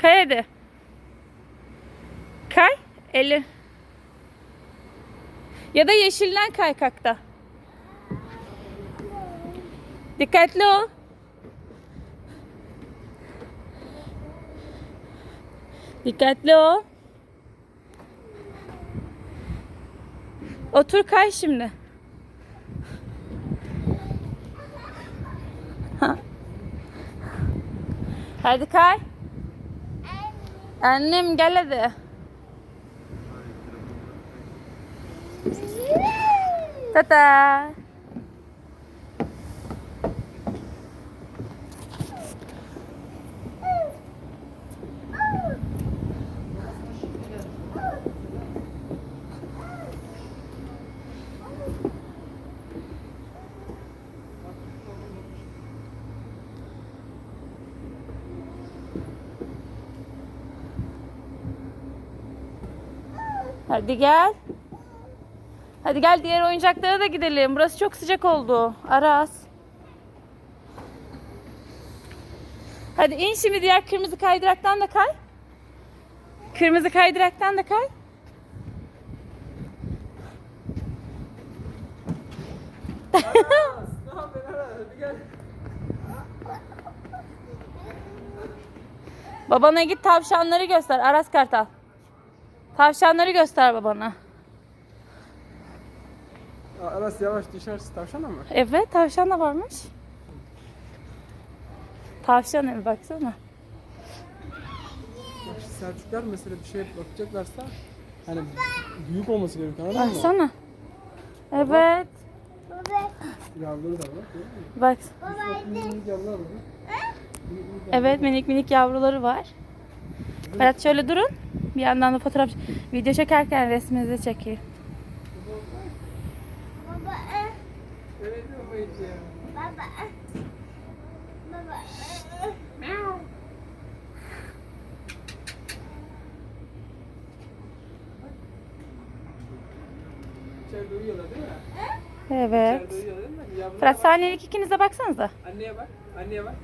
Kay hadi. Kay. Eli. Ya da yeşilden kay kakta. Dikkatli ol. Dikkatli ol. Otur kay şimdi. Ha. Hadi kay. Annem gel hadi. Tata. Hadi gel. Hadi gel diğer oyuncaklara da gidelim. Burası çok sıcak oldu. Aras. Hadi in şimdi diğer kırmızı kaydıraktan da kay. Kırmızı kaydıraktan da kay. Babana git tavşanları göster. Aras Kartal. Tavşanları göster babana. Aras yavaş düşersin tavşan ama. Evet tavşan da varmış. Tavşan evi baksana. Bak şu Selçuklar mesela bir şey bakacaklarsa hani büyük olması gerekiyor anladın mı? Baksana. Evet. Yavruları da var. görüyor musun? Bak. Minik minik yavrular var. Evet minik minik yavruları var. Berat şöyle durun. Bir yandan da fotoğraf video çekerken resminizi çekeyim. Evet babacığım. İçeride uyuyorlar değil mi? Evet. Uyuyorlar değil mi? Yavrular Fırat saniyelik ikinize baksanıza. Anneye bak. Anneye bak.